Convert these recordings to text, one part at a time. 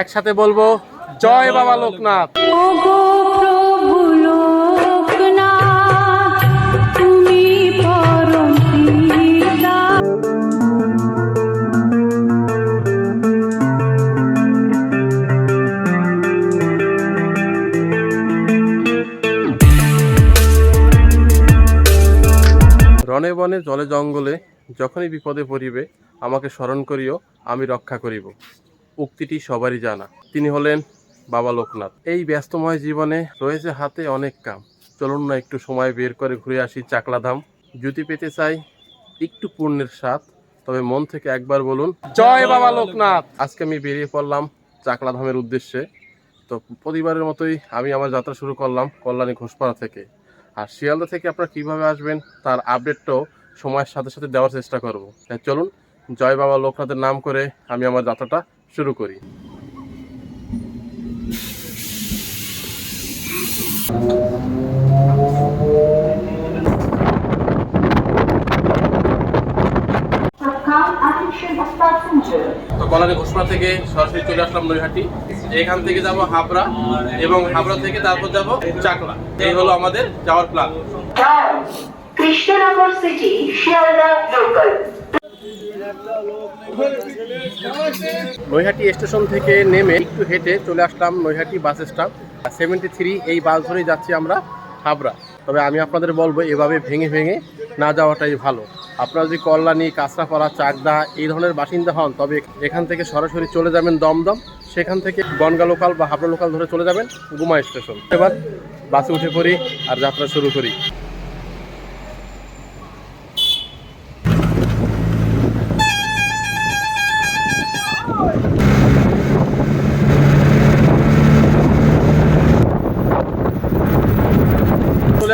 একসাথে বলব জয় বাবা লোকনাথ। ওগো প্রভু লোকনাথ তুমি পরম পিতা। রনে বনে জলে জঙ্গলে যখনই বিপদে পড়িবে আমাকে স্মরণ করিও আমি রক্ষা করিব। উক্তিটি সবারই জানা। তিনি হলেন বাবা লোকনাথ। এই ব্যস্তময় জীবনে রয়েছে হাতে অনেক কাম। চলুন না একটু সময় বের করে ঘুরে আসি চাকলাধাম। যদি পেতে চাই একটু পূর্ণের স্বাদ, তবে মন থেকে একবার বলুন, জয় বাবা লোকনাথ! আজকে আমি বেরিয়ে পড়লাম চাকলাধামের উদ্দেশ্যে। তো প্রতিবারের মতোই আমি আমার যাত্রা শুরু করলাম কল্যাণী ঘোষপাড়া থেকে। আর শিয়ালদা থেকে আপনারা কীভাবে আসবেন তার আপডেটটাও সময়ের সাথে সাথে দেওয়ার চেষ্টা করব। তাই চলুন, জয় বাবা লোকনাথের নাম করে আমি আমার যাত্রাটা শুরু করি. তো কল্যাণী ঘোষপাড়া থেকে সরাসরি চলে আসলাম নৈহাটি এখান থেকে যাব হাবড়া এবং হাবড়া থেকে তারপর যাব চাকলা এই হলো আমাদের যাওয়ার plan. Krishnanagar City, Shialda Local. Naihati station থেকে নেমে একটু হেঁটে চলে আসলাম Naihati bus stand seventy three এই বাস ধরেই যাচ্ছি আমরা হাবড়া। তবে আমি আপনাদের বলব, এভাবে ভেঙে ভেঙে না যাওয়াটাই ভালো। আপনারা যদি কল্যাণী, কাঁচরাপাড়া, চাকদা এই ধরনের বাসিন্দা হন, তবে এখান থেকে সরাসরি চলে যাবেন দমদম। সেখান থেকে বনগা লোকাল বা হাবড়া লোকাল ধরে চলে যাবেন গুমা স্টেশন। এবার বাসে উঠে পড়ি আর যাত্রা শুরু করি।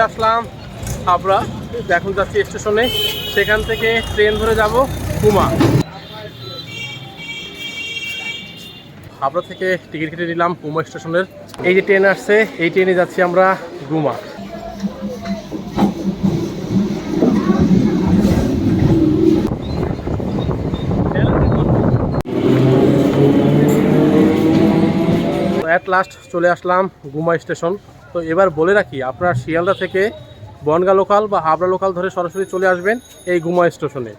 আসলাম। হাবড়া এখন যাচ্ছি স্টেশনে। সেখান থেকে ট্রেন ধরে যাব কুমা। হাবড়া থেকে টিকিট কেটে নিলাম কুমা স্টেশনের। এই যে ট্রেন আসছে, এই ট্রেনে যাচ্ছি আমরা গুমা। অ্যাট লাস্ট চলে আসলাম গুমা স্টেশন। তো এবার বলে রাখি, আপনারা শিয়ালদা থেকে বনগা লোকাল বা হাবড়া লোকাল ধরে সরাসরি চলে আসবেন এই গুমা স্টেশনে।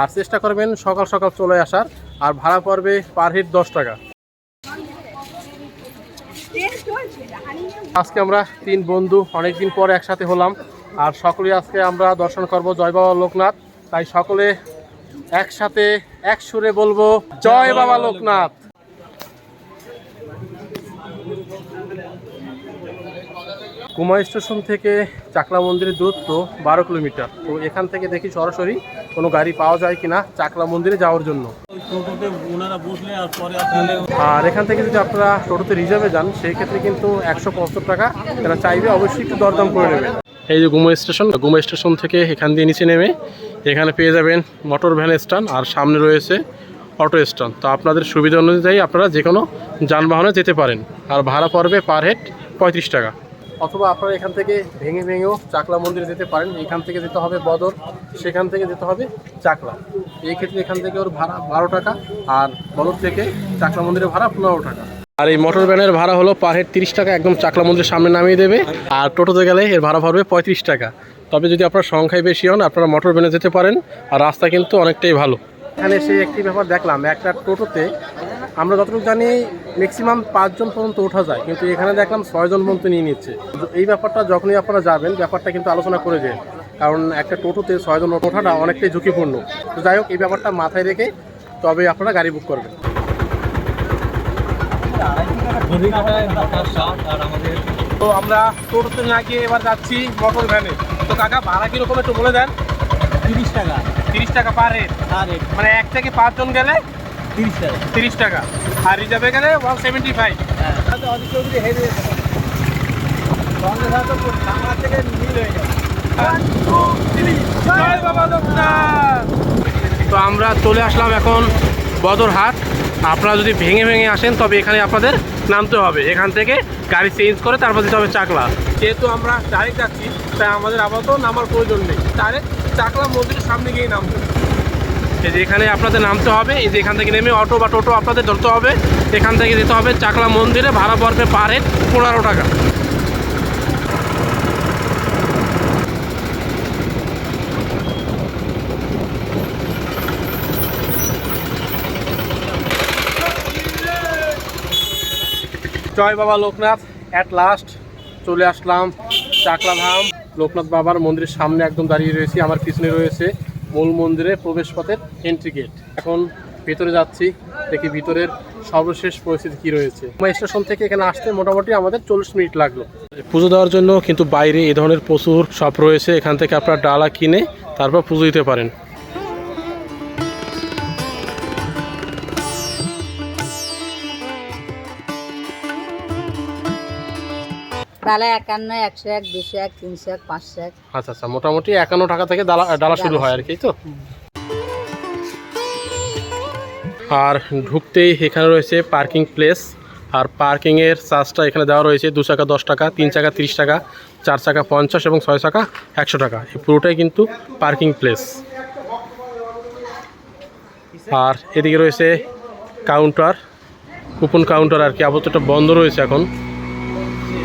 আর চেষ্টা করবেন সকাল সকাল চলে আসার, আর ভাড়া পড়বে পার হেড দশ টাকা। আজকে আমরা তিন বন্ধু অনেকদিন পর একসাথে হলাম, আর সকলে আজকে আমরা দর্শন করব জয় বাবা লোকনাথ। তাই সকলে একসাথে, এক সুরে বলব, জয় বাবা লোকনাথ। কুমা স্টেশন থেকে চাকলা মন্দিরের দূরত্ব বারো কিলোমিটার। তো এখান থেকে দেখি সরাসরি কোনো গাড়ি পাওয়া যায় কিনা চাকলা মন্দিরে যাওয়ার জন্য। আর এখান থেকে যদি আপনারা টোটোতে রিজার্ভে যান সেই ক্ষেত্রে কিন্তু একশো পঁচাত্তর টাকা যারা চাইবে অবশ্যই একটু দরদাম করে নেবেন এই যে গুমা স্টেশন গুমা স্টেশন থেকে এখান দিয়ে নিচে নেমে এখানে পেয়ে যাবেন মোটর ভ্যান স্ট্যান্ড আর সামনে রয়েছে অটো স্ট্যান্ড। তো আপনাদের সুবিধা অনুযায়ী আপনারা যে কোনো যানবাহনে যেতে পারেন। আর ভাড়া পড়বে পার হেড পঁয়ত্রিশ টাকা। অথবা আপনারা এখান থেকে ভেঙে ভেঙেও চাকলা মন্দিরে যেতে পারেন। এখান থেকে যেতে হবে বদর, সেখান থেকে যেতে হবে চাকলা। এই ক্ষেত্রে এখান থেকে ওর ভাড়া বারো টাকা আর বদর থেকে চাকলা মন্দিরের ভাড়া পনেরো টাকা। আর এই মোটর ভ্যানের ভাড়া হলো পার হেড তিরিশ টাকা, একদম চাকলা মন্দিরের সামনে নামিয়ে দেবে। আর টোটোতে গেলে এর ভাড়া পড়বে পঁয়ত্রিশ টাকা। তবে যদি আপনার সংখ্যায় বেশি হন, আপনারা মোটর ভ্যানে যেতে পারেন। আর রাস্তা কিন্তু অনেকটাই ভালো। এখানে এসে একটি ব্যাপার দেখলাম, একটা টোটোতে আমরা যতটুকু জানি ম্যাক্সিমাম পাঁচজন পর্যন্ত ওঠা যায়, কিন্তু এখানে দেখলাম ছয়জন পর্যন্ত নিয়ে নিচ্ছে। এই ব্যাপারটা যখনই আপনারা যাবেন, ব্যাপারটা কিন্তু আলোচনা করে যায় কারণ একটা টোটোতে ছয়জন ওঠাটা অনেকটাই ঝুঁকিপূর্ণ। তো যাই হোক, এই ব্যাপারটা মাথায় রেখে তবে আপনারা গাড়ি বুক করবেন। তো আমরা টোটোতে না গিয়ে এবার যাচ্ছি মোটর ভ্যানে তো কাকা, ভাড়া কীরকম একটু বলে দেন? তিরিশ টাকা। তিরিশ টাকা পার আর মানে এক থেকে পাঁচজন গেলে তিরিশ টাকা। তিরিশ টাকা। আর রিজার্ভে গেলে ওয়ান সেভেন্টি ফাইভ তো আমরা চলে আসলাম এখন বদরহাট। আপনারা যদি ভেঙে ভেঙে আসেন তবে এখানে আপনাদের নামতে হবে। এখান থেকে গাড়ি চেঞ্জ করে তারপর দিতে হবে চাকলা। যেহেতু আমরা ডাইরেক্ট যাচ্ছি তাই আমাদের আপাতত নামার প্রয়োজন নেই। ডাইরেক্ট চাকলা মন্দিরের সামনে গিয়ে নামবো। এই যে এখানে আপনাদের নামতে হবে, এই যে এখান থেকে নেমে অটো বা টোটো আপনাদের ধরতে হবে। এখান থেকে যেতে হবে চাকলা মন্দিরে, ভাড়া পড়বে পার হেড পনেরো টাকা। জয় বাবা লোকনাথ অ্যাট লাস্ট চলে আসলাম চাকলা ধাম। লোকনাথ বাবার মন্দিরের সামনে একদম দাঁড়িয়ে রয়েছি, আমার পিছনে রয়েছে মূল মন্দিরে প্রবেশপথের এন্ট্রি গেট এখন ভেতরে যাচ্ছি, দেখি ভিতরের সর্বশেষ পরিস্থিতি কি রয়েছে। স্টেশন থেকে এখানে আসতে মোটামুটি আমাদের চল্লিশ মিনিট লাগল। পুজো দেওয়ার জন্য কিন্তু বাইরে এই ধরনের প্রচুর সব রয়েছে, এখান থেকে আপনার ডালা কিনে তারপর পুজো দিতে পারেন। ডালা একান্ন একশো এক দুশো এক তিনশো এক পাঁচশো এক। আচ্ছা আচ্ছা মোটামুটি একান্ন টাকা থেকে ডালা ডালা শুরু হয় আর কি তো? আর ঢুকতেই এখানে রয়েছে পার্কিং প্লেস। আর পার্কিংয়ের চার্জটা এখানে দেওয়া রয়েছে দু চাকা দশ টাকা তিন চাকা তিরিশ টাকা চার চাকা পঞ্চাশ এবং ছয় চাকা একশো টাকা। এই পুরোটাই কিন্তু পার্কিং প্লেস। আর এদিকে রয়েছে কাউন্টার কুপন কাউন্টার আর কি আপাতত বন্ধ রয়েছে এখন।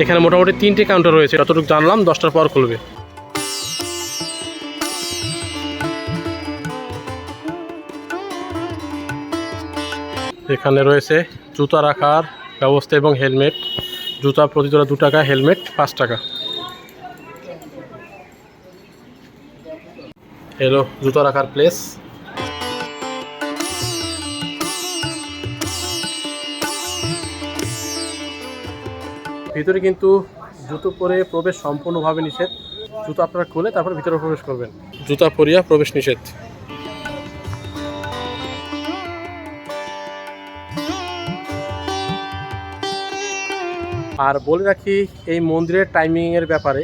এখানে মোটামুটি তিনটে কাউন্টার রয়েছে। যতটুকু জানলাম, দশটার পর খুলবে। এখানে রয়েছে জুতা রাখার ব্যবস্থা এবং হেলমেট। জুতা প্রতি দু টাকা, হেলমেট পাঁচ টাকা। হ্যালো জুতা রাখার প্লেস ভিতরে কিন্তু জুতো পরে প্রবেশ সম্পূর্ণভাবে নিষেধ। জুতো আপনারা খুলে তারপর ভিতরে প্রবেশ করবেন। জুতা পরিয়া প্রবেশ নিষেধ। আর বলে রাখি এই মন্দিরের টাইমিংয়ের ব্যাপারে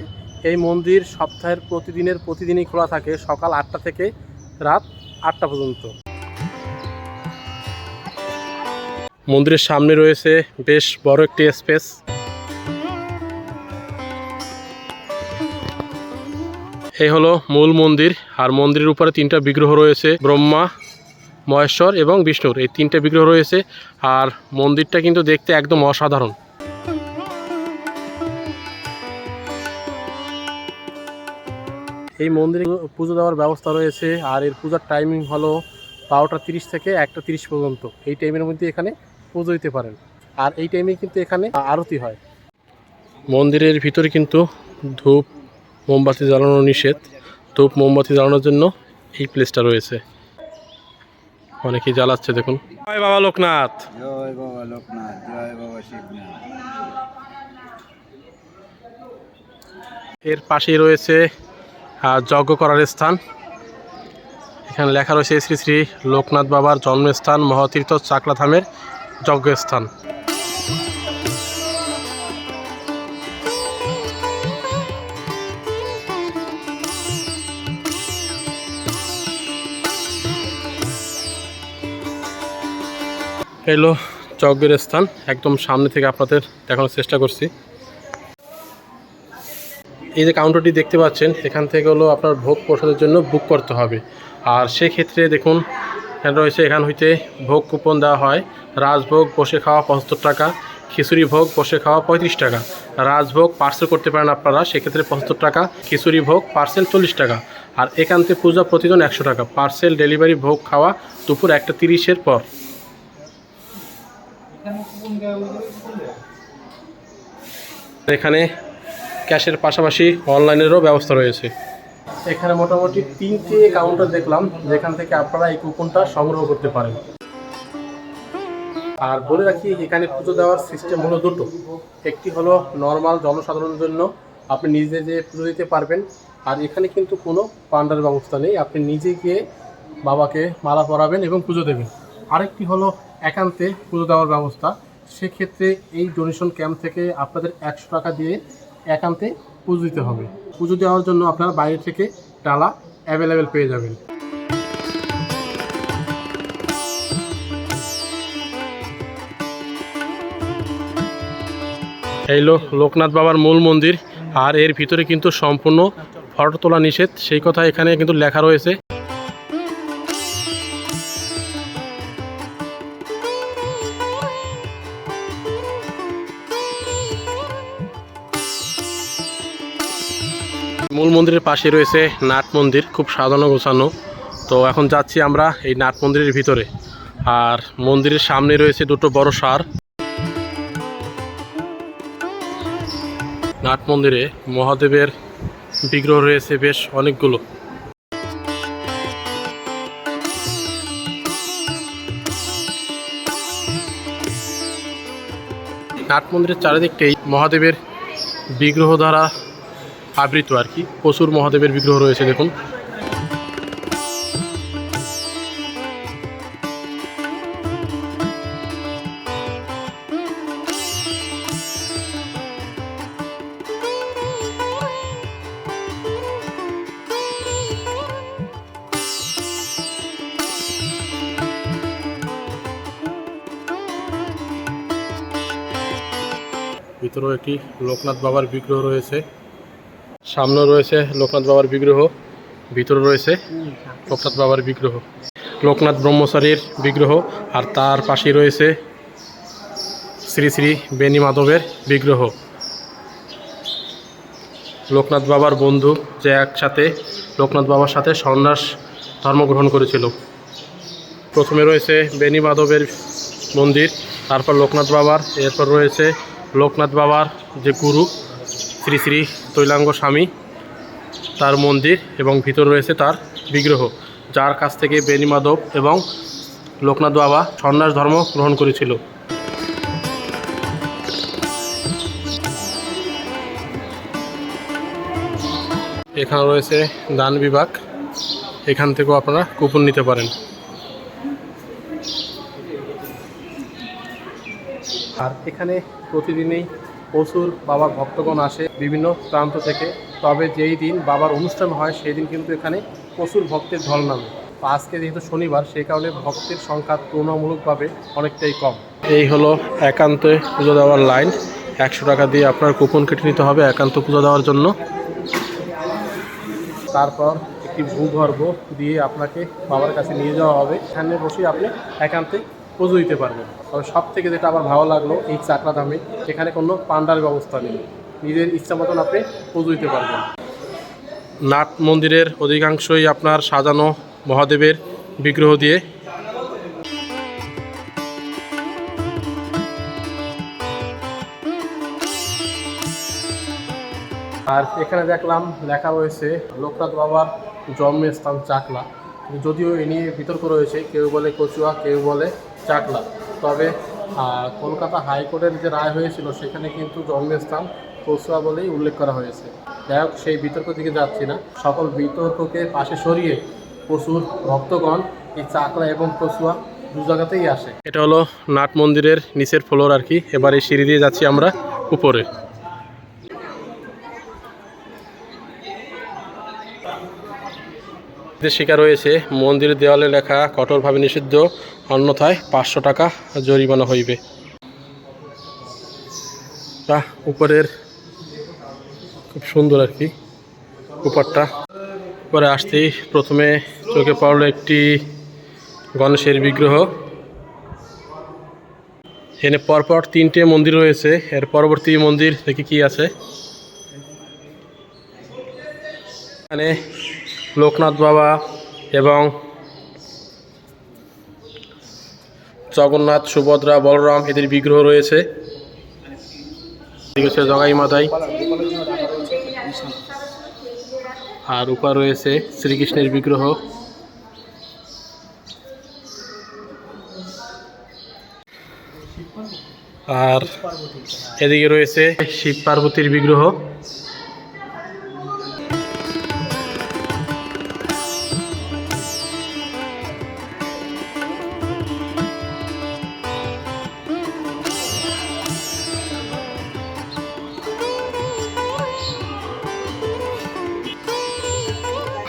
এই মন্দির সপ্তাহের প্রতিদিনের প্রতিদিনই খোলা থাকে সকাল আটটা থেকে রাত আটটা পর্যন্ত। মন্দিরের সামনে রয়েছে বেশ বড় একটি স্পেস এই হলো মূল মন্দির, আর মন্দিরের উপরে তিনটা বিগ্রহ রয়েছে, ব্রহ্মা, মহেশ্বর এবং বিষ্ণুর। এই তিনটে বিগ্রহ রয়েছে, আর মন্দিরটা কিন্তু দেখতে একদম অসাধারণ। এই মন্দিরে পুজো দেওয়ার ব্যবস্থা রয়েছে, আর এর পূজার টাইমিং হলো বারোটা তিরিশ থেকে একটা তিরিশ পর্যন্ত। এই টাইমের মধ্যে এখানে পুজো দিতে পারেন। আর এই টাইমে কিন্তু এখানে আরতি হয়। মন্দিরের ভিতরে কিন্তু ধূপ মোমবাতি জ্বালানো নিষেধ। ধূপ মোমবাতি জ্বালানোর জন্য এই প্লেসটা রয়েছে। অনেকেই জ্বালাচ্ছে দেখুন। জয় বাবা লোকনাথ। জয় বাবা লোকনাথ জয় বাবা শিবনাথ। এর পাশেই রয়েছে যজ্ঞ করার স্থান। এখানে লেখা রয়েছে শ্রী শ্রী লোকনাথ বাবার জন্মস্থান মহাতীর্থ চাকলা ধামের যজ্ঞস্থান। এলো যজ্ঞের স্থান, একদম সামনে থেকে আপনাদের দেখানোর চেষ্টা করছি। এই যে কাউন্টারটি দেখতে পাচ্ছেন, এখান থেকে হলো আপনার ভোগ প্রসাদের জন্য বুক করতে হবে। আর সেক্ষেত্রে দেখুন, এখানে রয়েছে, এখান হইতে ভোগ কুপন দেওয়া হয়। রাজভোগ বসে খাওয়া পঁচাত্তর টাকা, খিচুড়ি ভোগ বসে খাওয়া পঁয়ত্রিশ টাকা। রাজভোগ পার্সেল করতে পারেন আপনারা, সেক্ষেত্রে পঁচাত্তর টাকা, খিচুড়ি ভোগ পার্সেল চল্লিশ টাকা। আর একান্তে পূজা প্রতিদিন একশো টাকা পার্সেল ডেলিভারি ভোগ খাওয়া দুপুর একটা তিরিশের পর। এখানে ক্যাশের পাশাপাশি অনলাইনেরও ব্যবস্থা রয়েছে। এখানে মোটামুটি তিনটে কাউন্টার দেখলাম, যেখান থেকে আপনারা এই কুপনটা সংগ্রহ করতে পারেন। আর বলে রাখি, এখানে পুজো দেওয়ার সিস্টেম হলো দুটো। একটি হলো নর্মাল জনসাধারণের জন্য, আপনি নিজে যে পুজো দিতে পারবেন, আর এখানে কিন্তু কোনো পান্ডার ব্যবস্থা নেই। আপনি নিজে গিয়ে বাবাকে মালা পরাবেন এবং পুজো দেবেন। আরেকটি হলো একান্তে পুজো দেওয়ার ব্যবস্থা। সেক্ষেত্রে এই ডোনেশন ক্যাম্প থেকে আপনাদের একশো টাকা দিয়ে একান্তে পুজো দিতে হবে। পুজো দেওয়ার জন্য আপনারা বাইরে থেকে ডালা অ্যাভেলেবেল পেয়ে যাবেন। এই লোকনাথ বাবার মূল মন্দির। আর এর ভিতরে কিন্তু সম্পূর্ণ ফটো তোলা নিষেধ। সেই কথা এখানে কিন্তু লেখা রয়েছে। মূল মন্দিরের পাশে রয়েছে নাট মন্দির, খুব সাজানো গোছানো। তো এখন যাচ্ছি আমরা এই নাট মন্দিরের ভিতরে। আর মন্দিরের সামনে রয়েছে দুটো বড় সার। নাট মন্দিরে মহাদেবের বিগ্রহ রয়েছে বেশ অনেকগুলো। নাট মন্দিরের চারিদিকটাই মহাদেবের বিগ্রহ দ্বারা আবৃত আর কি। প্রচুর মহাদেবের বিগ্রহ রয়েছে দেখুন। ভিতরেও একটি লোকনাথ বাবার বিগ্রহ রয়েছে। সামনে রয়েছে লোকনাথ বাবার বিগ্রহ, ভিতরে রয়েছে লোকনাথ বাবার বিগ্রহ। লোকনাথ ব্রহ্মচারীর বিগ্রহ, আর তার পাশে রয়েছে শ্রী শ্রী বেনি মাধবের বিগ্রহ। লোকনাথ বাবার বন্ধু যে একসাথে, লোকনাথ বাবার সাথে সন্ন্যাস ধর্মগ্রহণ করেছিল। প্রথমে রয়েছে বেনি মাধবের মন্দির, তারপর লোকনাথ বাবার, এরপর রয়েছে লোকনাথ বাবার যে গুরু, শ্রী শ্রী তৈলাঙ্গ স্বামী, তার মন্দির এবং ভিতর রয়েছে তার বিগ্রহ, যার কাছ থেকে বেনি মাধব এবং লোকনাথ বাবা সন্ন্যাস ধর্ম গ্রহণ করেছিল। এখানে রয়েছে দান বিভাগ, এখান থেকেও আপনারা কুপন নিতে পারেন। আর এখানে প্রতিদিনই প্রচুর বাবার ভক্তগণ আসে বিভিন্ন প্রান্ত থেকে। তবে যেই দিন বাবার অনুষ্ঠান হয় সেই দিন কিন্তু এখানে প্রচুর ভক্তের ঢল নামে। আজকে যেহেতু শনিবার সেই কারণে ভক্তের সংখ্যা তুলনামূলকভাবে অনেকটাই কম। এই হলো একান্তে পুজো দেওয়ার লাইন। একশো টাকা দিয়ে আপনার কুপন কেটে নিতে হবে একান্ত পুজো দেওয়ার জন্য। তারপর একটি ভূগর্ভ দিয়ে আপনাকে বাবার কাছে নিয়ে যাওয়া হবে। এখানে বসে আপনি একান্তে পুজো দিতে পারবেন তবে সব থেকে যেটা আমার ভালো লাগল এই চাকরা দামে এখানে কোনো পান্ডার ব্যবস্থা নেই। নিজের ইচ্ছা মতন আপনি পুজো দিতে পারবেন। নাট মন্দিরের অধিকাংশই আপনার সাজানো মহাদেবের বিগ্রহ দিয়ে। আর এখানে দেখলাম লেখা রয়েছে লোকনাথ বাবার জন্মস্থান চাকলা। যদিও এ নিয়ে বিতর্ক রয়েছে কেউ বলে কচুয়া কেউ বলে চাকলা। তবে কলকাতা হাইকোর্টের যে রায় হয়েছিল, সেখানে কিন্তু জন্মস্থান কচুয়া বলেই উল্লেখ করা হয়েছে। যাই হোক, সেই বিতর্ক দিকে যাচ্ছি না। সকল বিতর্ককে পাশে সরিয়ে প্রচুর ভক্তগণ এই চাকলা এবং কচুয়া দু জায়গাতেই আসে। এটা হলো নাট মন্দিরের নিচের ফ্লোর আর কি। এবার এই সিঁড়ি দিয়ে যাচ্ছি আমরা উপরে। শিকার রয়েছে মন্দিরের দেওয়ালে লেখা কঠোরভাবে নিষিদ্ধ। অন্যথায় পাঁচশো টাকা জরিমানা হইবে। তা উপরের খুব সুন্দর আর কি উপরটা। উপরে আসতেই প্রথমে চোখে পড়ল একটি গণেশের বিগ্রহ। এখানে পরপর তিনটে মন্দির রয়েছে। এর পরবর্তী মন্দির দেখি কি আছে। এখানে লোকনাথ বাবা এবং জগন্নাথ, সুভদ্রা, বলরাম এদের বিগ্রহ রয়েছে। জগাই মাতাই। আর উপা রয়েছে শ্রীকৃষ্ণের বিগ্রহ। আর এদিকে রয়েছে শিব পার্বতীর বিগ্রহ।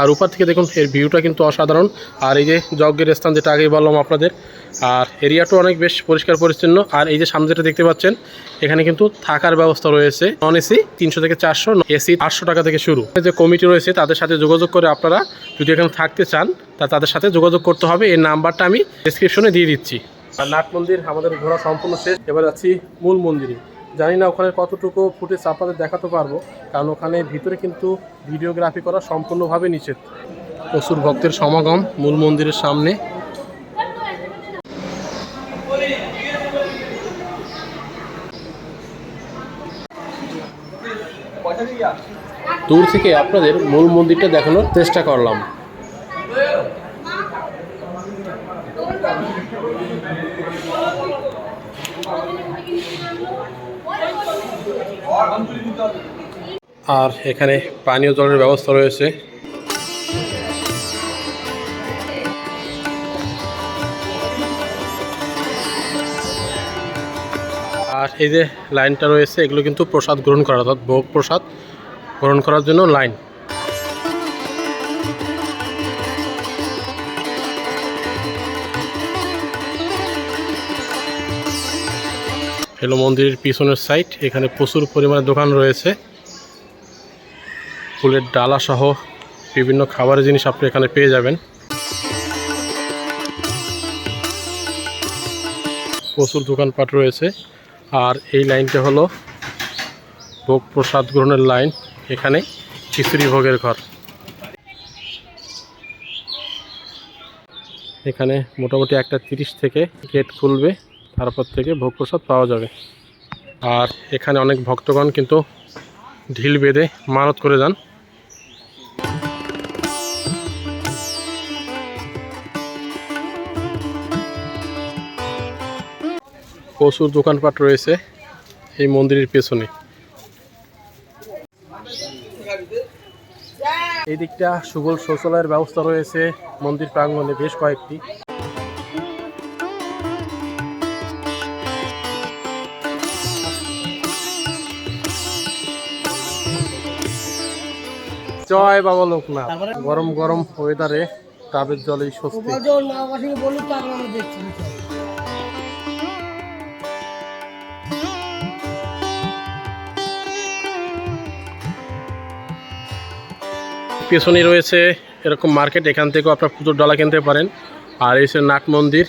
আর উপর থেকে দেখুন, এর ভিউটা কিন্তু অসাধারণ। আর এই যে যজ্ঞের স্থান, যেটা আগেই বললাম আপনাদের, আর এরিয়াটাও অনেক বেশ পরিষ্কার পরিচ্ছন্ন। আর এই যে সামনে যেটা দেখতে পাচ্ছেন, এখানে কিন্তু থাকার ব্যবস্থা রয়েছে। নন এসি তিনশো থেকে চারশো এসি আটশো টাকা থেকে শুরু। যে কমিটি রয়েছে, তাদের সাথে যোগাযোগ করে আপনারা যদি এখানে থাকতে চান, তা তাদের সাথে যোগাযোগ করতে হবে। এই নাম্বারটা আমি ডিসক্রিপশনে দিয়ে দিচ্ছি। আর নাট মন্দির আমাদের ঘোরা সম্পূর্ণ শেষ। এবার যাচ্ছি মূল মন্দিরে। জানি না ওখানে কতটুকু ফুটেজ আপনাদের দেখাতে পারব, কারণ ওখানে ভিতরে কিন্তু ভিডিওগ্রাফি করা সম্পূর্ণভাবে নিষেধ। প্রচুর ভক্তের সমাগম মূল মন্দিরের সামনে। দূর থেকে আপনাদের মূল মন্দিরটা দেখানোর চেষ্টা করলাম। আর এখানে পানীয় জলের ব্যবস্থা রয়েছে। আর এই যে লাইনটা রয়েছে, এগুলো কিন্তু প্রসাদ গ্রহণ করা অর্থাৎ ভোগ প্রসাদ গ্রহণ করার জন্য লাইন। হলো মন্দিরের পিছনের সাইড এখানে প্রচুর পরিমাণে দোকান রয়েছে। ফুলের ডালা সহ বিভিন্ন খাবারের জিনিস আপনি এখানে পেয়ে যাবেন। প্রচুর দোকানপাট রয়েছে। আর এই লাইনটা হলো ভোগ প্রসাদ গ্রহণের লাইন। এখানে খিচুড়ি ভোগের ঘর। এখানে মোটামুটি একটা তিরিশ থেকে গেট খুলবে, তারপর থেকে ভোগ প্রসাদ পাওয়া যাবে। আর এখানে অনেক ভক্তগণ কিন্তু ঢিল বেঁধে মানত করে যান। প্রচুর দোকানপাট রয়েছে এই মন্দিরের পেছনে। এই দিকটা সুগল শৌচালয়ের ব্যবস্থা রয়েছে, মন্দির প্রাঙ্গনে বেশ কয়েকটি। জয় বাবা লোকনাথ। গরম গরম ওয়েদারে ডাবের জলেই স্বস্তি। পেছনে রয়েছে এরকম মার্কেট এখান থেকেও আপনার পুজোর ডালা কিনতে পারেন। আর এসে নাট মন্দির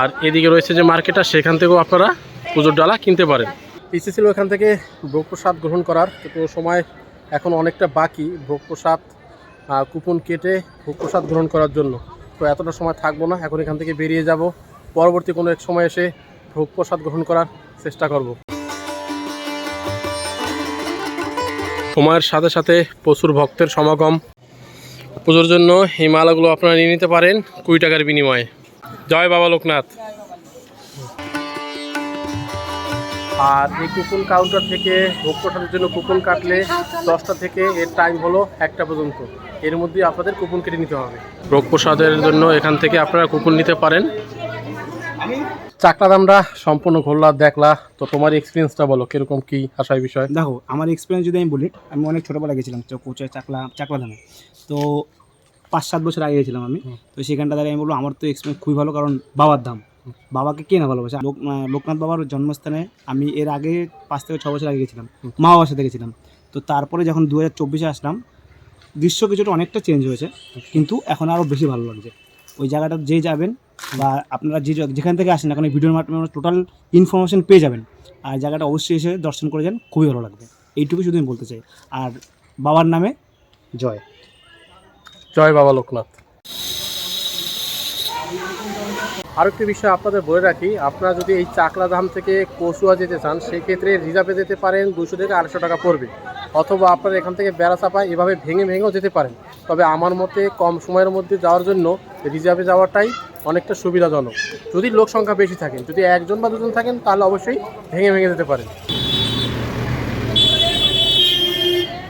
আর এদিকে রয়েছে যে মার্কেটটা সেখান থেকেও আপনারা পুজোর ডালা কিনতে পারেন। ইচ্ছে ছিল এখান থেকে ভোগ প্রসাদ গ্রহণ করার কিন্তু সময় এখন অনেকটা বাকি ভোগ প্রসাদ কুপন কেটে ভোগ প্রসাদ গ্রহণ করার জন্য। তো এতটা সময় থাকব না, এখন এখান থেকে বেরিয়ে যাব। পরবর্তী কোনো এক সময় এসে ভোগ প্রসাদ গ্রহণ করার চেষ্টা করব। সময়ের সাথে সাথে প্রচুর ভক্তের সমাগম। পুজোর জন্য এই মালাগুলো আপনারা নিয়ে নিতে পারেন কুড়ি টাকার বিনিময়ে। জয় বাবা লোকনাথ। আর এই কুপন কাউন্টার থেকে ভোগ প্রসাদের জন্য কুপন কাটলে দশটা থেকে এর টাইম হলো একটা পর্যন্ত। এর মধ্যে আপনাদের কুপন কেটে নিতে হবে। ভোগ প্রসাদের জন্য এখান থেকে আপনারা কুপন নিতে পারেন। চাকলা দামটা সম্পূর্ণ ঘুরলা দেখলা। তো তোমার এক্সপিরিয়েন্সটা বলো কীরকম কি আশায় বিষয়? দেখো আমার এক্সপিরিয়েন্স যদি আমি বলি আমি অনেক ছোটোবেলা গেছিলাম তো কোচে চাকলা চাকলা ধামে। তো পাঁচ সাত বছর আগে গেছিলাম আমি। তো সেখানটা দাঁড়িয়ে আমি বলব আমার তো এক্সপিরিয়েন্স খুবই ভালো কারণ বাবার ধাম। বাবাকে কে না ভালোবাসে? লোক লোকনাথ বাবার জন্মস্থানে আমি এর আগে পাঁচ থেকে ছ বছর আগে গেছিলাম। মা বাবার সাথে গেছিলাম। তো তারপরে যখন দু হাজার চব্বিশে আসলাম, দৃশ্য কিছুটা অনেকটা চেঞ্জ হয়েছে, কিন্তু এখন আরও বেশি ভালো লাগছে। ওই জায়গাটা যে যাবেন বা আপনারা যে যেখান থেকে আসেন এখন এই ভিডিওর মাধ্যমে টোটাল ইনফরমেশন পেয়ে যাবেন। আর জায়গাটা অবশ্যই এসে দর্শন করে যান, খুবই ভালো লাগবে। এইটুকু শুধু আমি বলতে চাই। আর বাবার নামে জয়। জয় বাবা লোকনাথ। আরেকটি বিষয় আপনাদের বলে রাখি, আপনারা যদি এই চাকলা ধাম থেকে কচুয়া যেতে চান, সেক্ষেত্রে রিজার্ভে যেতে পারেন দুশো থেকে আড়াইশো টাকা পড়বে। অথবা আপনারা এখান থেকে বেড়া বেড়াচাপা এভাবে ভেঙে ভেঙেও যেতে পারেন। তবে আমার মতে কম সময়ের মধ্যে যাওয়ার জন্য রিজার্ভে যাওয়াটাই অনেকটা সুবিধাজনক। যদি লোক সংখ্যা বেশি থাকেন যদি একজন বা দুজন থাকেন, তাহলে অবশ্যই ভেঙে ভেঙে যেতে পারেন।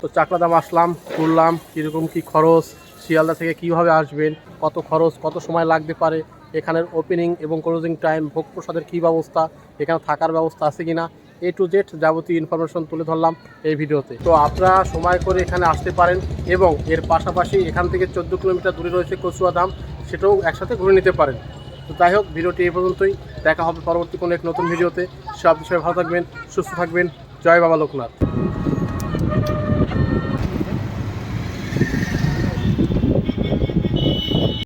তো চাকলা দাম আসলাম ঘুরলাম কীরকম কী খরচ, শিয়ালদা থেকে কীভাবে আসবেন, কত খরচ, কত সময় লাগতে পারে এখানের ওপেনিং এবং ক্লোজিং টাইম ভোগ প্রসাদের কী ব্যবস্থা, এখানে থাকার ব্যবস্থা আছে কি না এ টু জেড যাবতীয় ইনফরমেশন তুলে ধরলাম এই ভিডিওতে। তো আপনারা সময় করে এখানে আসতে পারেন এবং এর পাশাপাশি এখান থেকে চোদ্দ কিলোমিটার দূরে রয়েছে কচুয়া দাম, সেটাও একসাথে ঘুরে নিতে পারেন। তো যাই হোক, ভিডিওটি এই পর্যন্তই। দেখা হবে পরবর্তী কোনো এক নতুন ভিডিওতে। সব বিষয়ে ভালো থাকবেন, সুস্থ থাকবেন। জয় বাবা লোকনাথ।